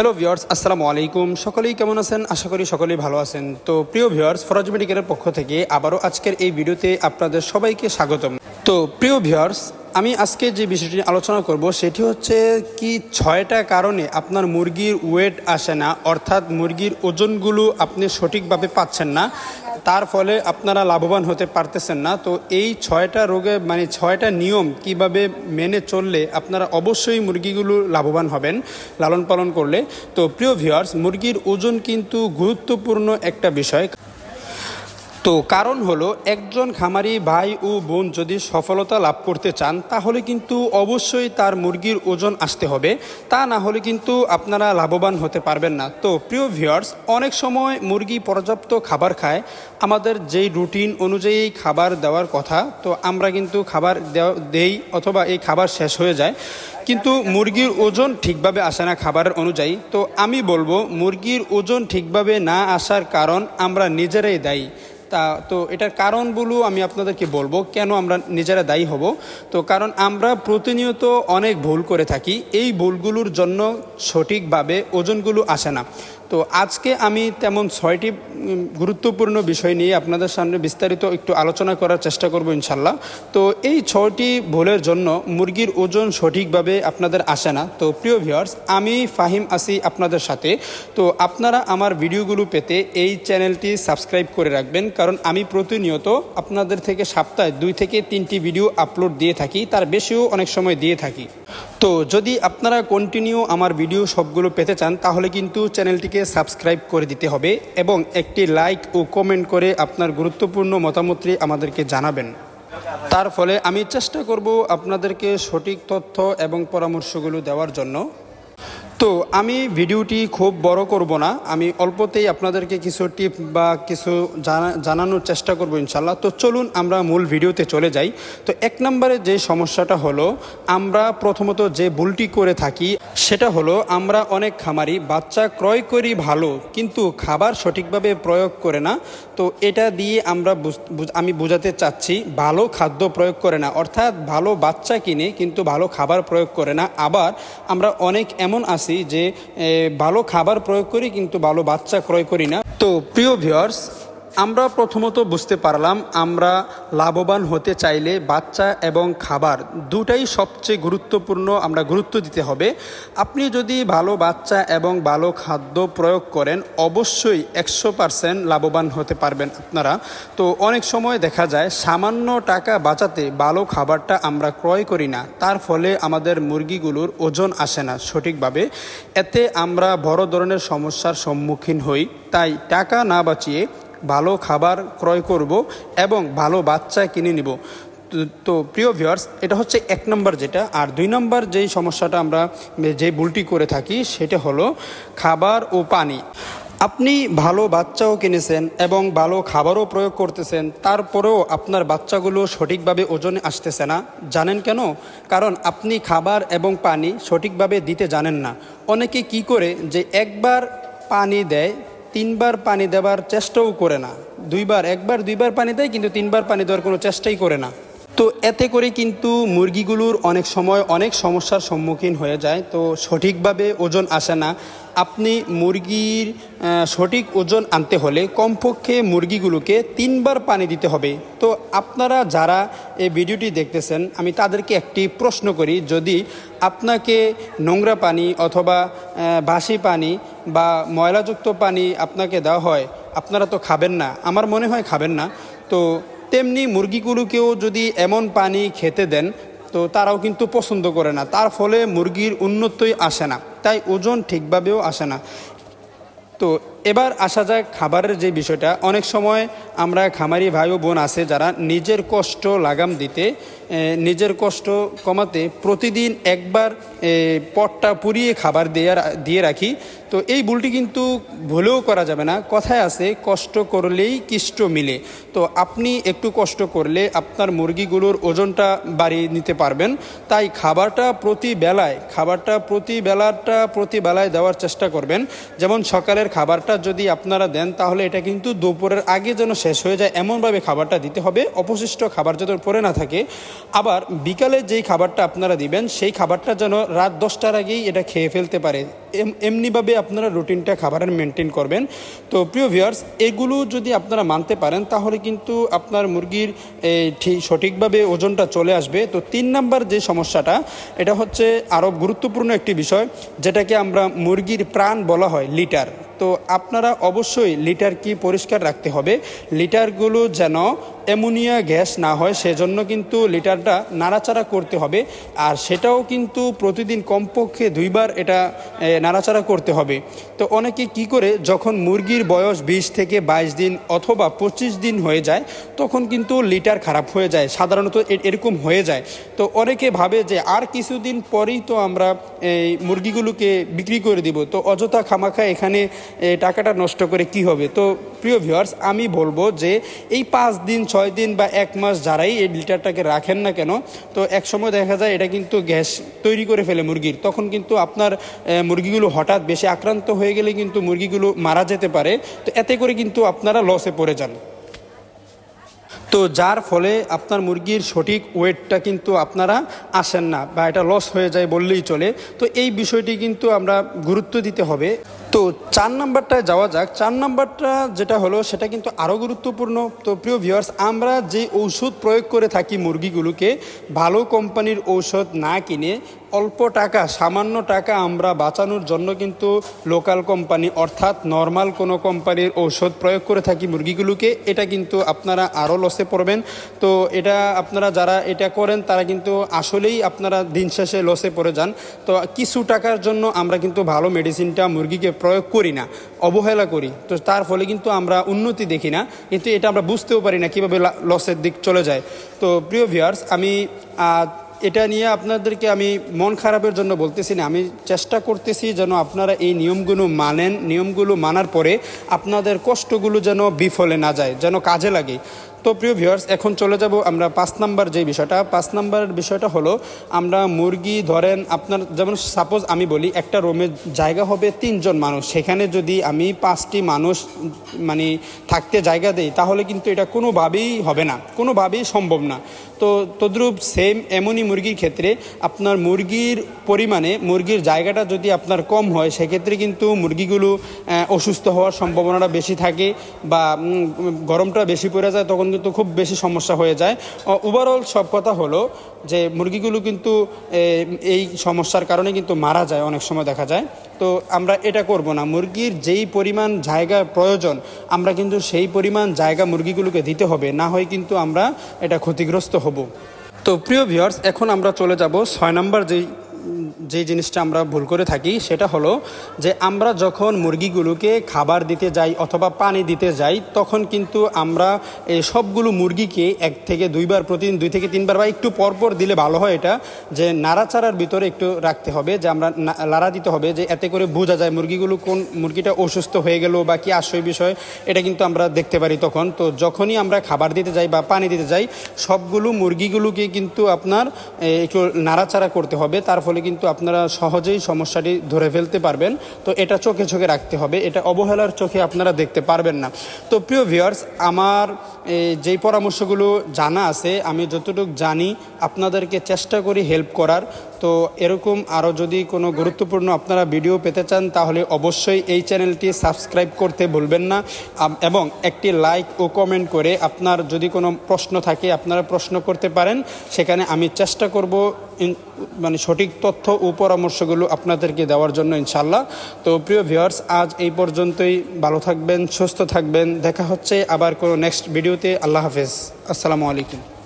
Hello viewers আসসালামু আলাইকুম সকলেই কেমন আছেন? আশা করি সকলেই ভালো আছেন। তো প্রিয় ভিওর্স ফরাজ মেডিকেলের পক্ষ থেকে আবারও আজকের এই ভিডিওতে আপনাদের সবাইকে স্বাগতম। তো প্রিয় ভিওয়ার্স আমি আজকে যে বিষয়টি আলোচনা করব, সেটি হচ্ছে কি ছয়টা কারণে আপনার মুরগির ওয়েট আসে না, অর্থাৎ মুরগির ওজনগুলো আপনি সঠিকভাবে পাচ্ছেন না, তার ফলে আপনারা লাভবান হতে পারতেছেন না। তো এই ছয়টা রোগে মানে ছয়টা নিয়ম কীভাবে মেনে চললে আপনারা অবশ্যই মুরগিগুলো লাভবান হবেন, লালন পালন করলে। তো প্রিয় ভিউয়ার্স মুরগির ওজন কিন্তু গুরুত্বপূর্ণ একটা বিষয়। তো কারণ হলো, একজন খামারি ভাই ও বোন যদি সফলতা লাভ করতে চান, তাহলে কিন্তু অবশ্যই তার মুরগির ওজন আসতে হবে। তা না হলে কিন্তু আপনারা লাভবান হতে পারবেন না। তো প্রিয় ভিউয়ার্স, অনেক সময় মুরগি পর্যাপ্ত খাবার খায়। আমাদের যেই রুটিন অনুযায়ী খাবার দেওয়ার কথা, তো আমরা কিন্তু খাবার দেই অথবা এই খাবার শেষ হয়ে যায়। কিন্তু মুরগির ওজন ঠিকভাবে আসে না খাবারের অনুযায়ী। তো আমি বলব, মুরগির ওজন ঠিকভাবে না আসার কারণ আমরা নিজেরাই দায়ী। তা, তো এটার কারণগুলো আমি আপনাদেরকে বলব কেন আমরা নিজেরা দায়ী হব। তো কারণ আমরা প্রতিনিয়ত অনেক ভুল করে থাকি, এই ভুলগুলোর জন্য সঠিকভাবে ওজনগুলো আসে না। তো আজকে আমি তেমন ছয়টি গুরুত্বপূর্ণ বিষয় নিয়ে আপনাদের সামনে বিস্তারিত একটু আলোচনা করার চেষ্টা করব ইনশাল্লাহ। তো এই ছয়টি ভুলের জন্য মুরগির ওজন সঠিকভাবে আপনাদের আসে না। তো প্রিয় ভিউয়ার্স আমি ফাহিম আসি আপনাদের সাথে। তো আপনারা আমার ভিডিওগুলো পেতে এই চ্যানেলটি সাবস্ক্রাইব করে রাখবেন কারণ আমি প্রতিনিয়ত আপনাদের থেকে সপ্তাহে দুই থেকে তিনটি ভিডিও আপলোড দিয়ে থাকি, তার বেশিও অনেক সময় দিয়ে থাকি। তো যদি আপনারা কন্টিনিউ আমার ভিডিও সবগুলো পেতে চান, তাহলে কিন্তু চ্যানেলটিকে সাবস্ক্রাইব করে দিতে হবে এবং একটি লাইক ও কমেন্ট করে আপনার গুরুত্বপূর্ণ মতামতটি আমাদেরকে জানাবেন। তার ফলে আমি চেষ্টা করব আপনাদেরকে সঠিক তথ্য এবং পরামর্শগুলো দেওয়ার জন্য। তো আমি ভিডিওটি খুব বড় করব না। আমি অল্পতেই আপনাদেরকে কিছু টিপ বা কিছু জানা, জানানোর চেষ্টা করব ইনশাল্লাহ তো চলুন আমরা মূল ভিডিওতে চলে যাই। তো এক নম্বরে যে সমস্যাটা হলো, আমরা প্রথমত যে ভুলটি করে থাকি, সেটা হলো আমরা অনেক খামারি, বাচ্চা ক্রয় করি ভালো, কিন্তু খাবার সঠিকভাবে প্রয়োগ করে না। তো এটা দিয়ে আমরা আমি বোঝাতে চাচ্ছি, ভালো খাদ্য প্রয়োগ করে না। অর্থাৎ ভালো বাচ্চা কিনে, কিন্তু ভালো খাবার প্রয়োগ করে না। আবার আমরা অনেক এমন আছি যে ভালো খাবার প্রয়োগ করি কিন্তু ভালো বাচ্চা ক্রয় করি না। তো প্রিয় ভিউয়ার্স আমরা প্রথমত বুঝতে পারলাম আমরা লাভবান হতে চাইলে বাচ্চা এবং খাবার দুটাই সবচেয়ে গুরুত্বপূর্ণ আমরা গুরুত্ব দিতে হবে। আপনি যদি ভালো বাচ্চা এবং ভালো খাদ্য প্রয়োগ করেন, অবশ্যই একশো পারসেন্ট লাভবান হতে পারবেন আপনারা। তো অনেক সময় দেখা যায় সামান্য টাকা বাঁচাতে ভালো খাবারটা আমরা ক্রয় করি না। তার ফলে আমাদের মুরগিগুলোর ওজন আসে না সঠিকভাবে। এতে আমরা বড় ধরনের সমস্যার সম্মুখীন হই। তাই টাকা না বাঁচিয়ে ভালো খাবার ক্রয় করব এবং ভালো বাচ্চা কিনে নিব। তো- প্রিয় ভিউয়ার্স এটা হচ্ছে এক নম্বর যেটা। আর দুই নম্বর যেই সমস্যাটা আমরা যে ভুলটি করে থাকি, সেটা হলো খাবার ও পানি। আপনি ভালো বাচ্চাও কিনেছেন এবং ভালো খাবারও প্রয়োগ করতেছেন, তারপরেও আপনার বাচ্চাগুলো সঠিকভাবে ওজনে আসতেছে না। জানেন কেন? কারণ আপনি খাবার এবং পানি সঠিকভাবে দিতে জানেন না। অনেকে কি করে যে একবার পানি দেয় তিনবার পানি দেবার চেষ্টাও করে না। দুইবার, একবার, দুইবার পানি দেয়, কিন্তু তিনবার পানি দেওয়ার কোনো চেষ্টাই করে না। তো এতে করে কিন্তু মুরগিগুলোর অনেক সময় অনেক সমস্যার সম্মুখীন হয়ে যায়। তো সঠিকভাবে ওজন আসে না। আপনি মুরগির সঠিক ওজন আনতে হলে কমপক্ষে মুরগিগুলোকে তিনবার পানি দিতে হবে। তো আপনারা যারা এই ভিডিওটি দেখতেছেন, আমি তাদেরকে একটি প্রশ্ন করি, যদি আপনাকে নোংরা পানি অথবা বাসি পানি বা ময়লাযুক্ত পানি আপনাকে দেওয়া হয়, আপনারা তো খাবেন না। আমার মনে হয় খাবেন না। তো তেমনি মুরগিগুলোকেও যদি এমন পানি খেতে দেন, তো তারাও কিন্তু পছন্দ করে না। তার ফলে মুরগির উন্নতই আসে না, তাই ওজন ঠিকভাবেও আসে না। তো এবার আসা যায় খাবারের যে বিষয়টা। অনেক সময় আমরা খামারি ভাই ও বোন আছে যারা নিজের কষ্ট লাগাম দিতে নিজের কষ্ট কমাতে প্রতিদিন একবার পটটা পুড়িয়ে খাবার দিয়ে দিয়ে রাখি। তো এই ভুলটি কিন্তু ভুলেও করা যাবে না। কথায় আছে, কষ্ট করলেই কিষ্ট মিলে। তো আপনি একটু কষ্ট করলে আপনার মুরগিগুলোর ওজনটা বাড়িয়ে নিতে পারবেন। তাই খাবারটা প্রতি বেলায়, খাবারটা প্রতি বেলাটা প্রতি বেলায় দেওয়ার চেষ্টা করবেন। যেমন সকালের খাবারটা যদি আপনারা দেন, তাহলে এটা কিন্তু দুপুরের আগে যেন শেষ হয়ে যায়, এমনভাবে খাবারটা দিতে হবে। অবশিষ্ট খাবার যেন পড়ে না থাকে। আবার বিকালে যেই খাবারটা আপনারা দিবেন, সেই খাবারটা যেন রাত দশটার আগেই এটা খেয়ে ফেলতে পারে। এম- এমনিভাবে আপনারা রুটিনটা খাবারের মেনটেন করবেন। তো প্রিয় ভিউয়ার্স, এগুলো যদি আপনারা মানতে পারেন, তাহলে কিন্তু আপনার মুরগির ঠিক সঠিকভাবে ওজনটা চলে আসবে। তো তিন নাম্বার যে সমস্যাটা, এটা হচ্ছে আরও গুরুত্বপূর্ণ একটি বিষয়, যেটাকে আমরা মুরগির প্রাণ বলা হয়, লিটার। তো আপনারা অবশ্যই লিটার কি পরিষ্কার রাখতে হবে? লিটারগুলো যেন অ্যামোনিয়া গ্যাস না হয়, সেজন্য কিন্তু লিটারটা নাড়াচাড়া করতে হবে। আর সেটাও কিন্তু প্রতিদিন কমপক্ষে দুইবার এটা নাড়াচাড়া করতে হবে। তো অনেকে কি করে, যখন মুরগির বয়স বিশ থেকে বাইশ দিন অথবা পঁচিশ দিন হয়ে যায়, তখন কিন্তু লিটার খারাপ হয়ে যায়, সাধারণত এরকম হয়ে যায়। তো অনেকে ভাবে যে, আর কিছুদিন পরেই তো আমরা এই মুরগিগুলোকে বিক্রি করে দিব। তো অযথা খামাখা এখানে টাকাটা নষ্ট করে কি হবে? তো প্রিয় ভিউয়ার্স আমি বলব যে, এই পাঁচ দিন ছয় দিন বা এক মাস যারাই এই লিটারটাকে রাখেন না কেন, তো এক সময় দেখা যায় এটা কিন্তু গ্যাস তৈরি করে ফেলে মুরগির। তখন কিন্তু আপনার মুরগিগুলো হঠাৎ বেশি আক্রান্ত হয়ে গেলে কিন্তু মুরগিগুলো মারা যেতে পারে, তো এতে করে কিন্তু আপনারা লসে পড়ে যান। তো যার ফলে আপনার মুরগির সঠিক ওয়েটটা কিন্তু আপনারা আসেন না বা এটা লস হয়ে যায় বললেই চলে। তো এই বিষয়টি কিন্তু আমরা গুরুত্ব দিতে হবে। তো চার নাম্বারটায় যাওয়া যাক। চার নাম্বারটা যেটা হলো, সেটা কিন্তু আরও গুরুত্বপূর্ণ। তো প্রিয় ভিউয়ার্স আমরা যে ঔষধ প্রয়োগ করে থাকি মুরগিগুলোকে, ভালো কোম্পানির ঔষধ না কিনে অল্প টাকা, সামান্য টাকা আমরা বাঁচানোর জন্য কিন্তু লোকাল কোম্পানি অর্থাৎ নর্মাল কোনো কোম্পানির ঔষধ প্রয়োগ করে থাকি মুরগিগুলোকে, এটা কিন্তু আপনারা আরও লসে পড়বেন। তো এটা আপনারা যারা এটা করেন, তারা কিন্তু আসলেই আপনারা দিন শেষে লসে পড়ে যান। তো কিছু টাকার জন্য আমরা কিন্তু ভালো মেডিসিনটা মুরগিকে প্রয়োগ করি না, অবহেলা করি। তো তার ফলে কিন্তু আমরা উন্নতি দেখি না, কিন্তু এটা আমরা বুঝতেও পারি না কীভাবে লসের দিক চলে যায়। তো প্রিয় ভিউয়ার্স আমি এটা নিয়ে আপনাদেরকে আমি মন খারাপের জন্য বলতেছি না, আমি চেষ্টা করতেছি যেন আপনারা এই নিয়মগুলো মানেন। নিয়মগুলো মানার পরে আপনাদের কষ্টগুলো যেন বিফলে না যায়, যেন কাজে লাগে। তো প্রিয় ভিউয়ার্স এখন চলে যাব আমরা পাঁচ নাম্বার যে বিষয়টা। পাঁচ নাম্বারের বিষয়টা হলো, আমরা মুরগি ধরেন আপনার, যেমন সাপোজ আমি বলি, একটা রুমের জায়গা হবে তিনজন মানুষ। সেখানে যদি আমি পাঁচটি মানুষ মানে থাকতে জায়গা দেই, তাহলে কিন্তু এটা কোনোভাবেই হবে না, কোনোভাবেই সম্ভব না। তো তদ্রূপ সেম এমনই মুরগির ক্ষেত্রে আপনার মুরগির পরিমাণে, মুরগির জায়গাটা যদি আপনার কম হয়, সেক্ষেত্রে কিন্তু মুরগিগুলো অসুস্থ হওয়ার সম্ভাবনাটা বেশি থাকে বা গরমটা বেশি পড়ে যায়, তখন কিন্তু খুব বেশি সমস্যা হয়ে যায়। ওভারঅল সব কথা হলো যে মুরগিগুলো কিন্তু এই সমস্যার কারণে কিন্তু মারা যায় অনেক সময় দেখা যায়। তো আমরা এটা করব না। মুরগির যেই পরিমাণ জায়গা প্রয়োজন, আমরা কিন্তু সেই পরিমাণ জায়গা মুরগিগুলোকে দিতে হবে। না হয় কিন্তু আমরা এটা ক্ষতিগ্রস্ত হব। তো প্রিয় ভিউয়ার্স এখন আমরা চলে যাব ছয় নম্বর যেই যে জিনিসটা আমরা ভুল করে থাকি, সেটা হলো যে আমরা যখন মুরগিগুলোকে খাবার দিতে যাই অথবা পানি দিতে যাই, তখন কিন্তু আমরা এই সবগুলো মুরগিকে এক থেকে দুইবার প্রতিদিন, দুই থেকে তিনবার বা একটু পরপর দিলে ভালো হয় এটা, যে নাড়াচাড়ার ভিতরে একটু রাখতে হবে, যে আমরা লাড়া দিতে হবে, যে এতে করে বোঝা যায় মুরগিগুলো কোন মুরগিটা অসুস্থ হয়ে গেল বা কি আশয় বিষয়, এটা কিন্তু আমরা দেখতে পারি তখন। তো যখনই আমরা খাবার দিতে যাই বা পানি দিতে যাই, সবগুলো মুরগিগুলোকে কিন্তু আপনার একটু নাড়াচাড়া করতে হবে, তার ফলে কিন্তু আপনারা সহজেই সমস্যাটি ধরে ফেলতে পারবেন। তো এটা চোখে চোখে রাখতে হবে, এটা অবহেলার চোখে আপনারা দেখতে পারবেন না। তো প্রিয় ভিউয়ার্স আমার যেই পরামর্শগুলো জানা আছে, আমি যতটুকু জানি, আপনাদেরকে চেষ্টা করি হেল্প করার। তো এরকম আরও যদি কোনো গুরুত্বপূর্ণ আপনারা ভিডিও পেতে চান, তাহলে অবশ্যই এই চ্যানেলটি সাবস্ক্রাইব করতে ভুলবেন না। এবং একটি লাইক ও কমেন্ট করে আপনার যদি কোনো প্রশ্ন থাকে, আপনারা প্রশ্ন করতে পারেন। সেখানে আমি চেষ্টা করব মানে সঠিক তথ্য ও পরামর্শগুলো আপনাদেরকে দেওয়ার জন্য ইনশাল্লাহ তো প্রিয় ভিউয়ার্স, আজ এই পর্যন্তই। ভালো থাকবেন, সুস্থ থাকবেন। দেখা হচ্ছে আবার কোনো নেক্সট ভিডিওতে। আল্লাহ হাফেজ। আসসালামু আলাইকুম।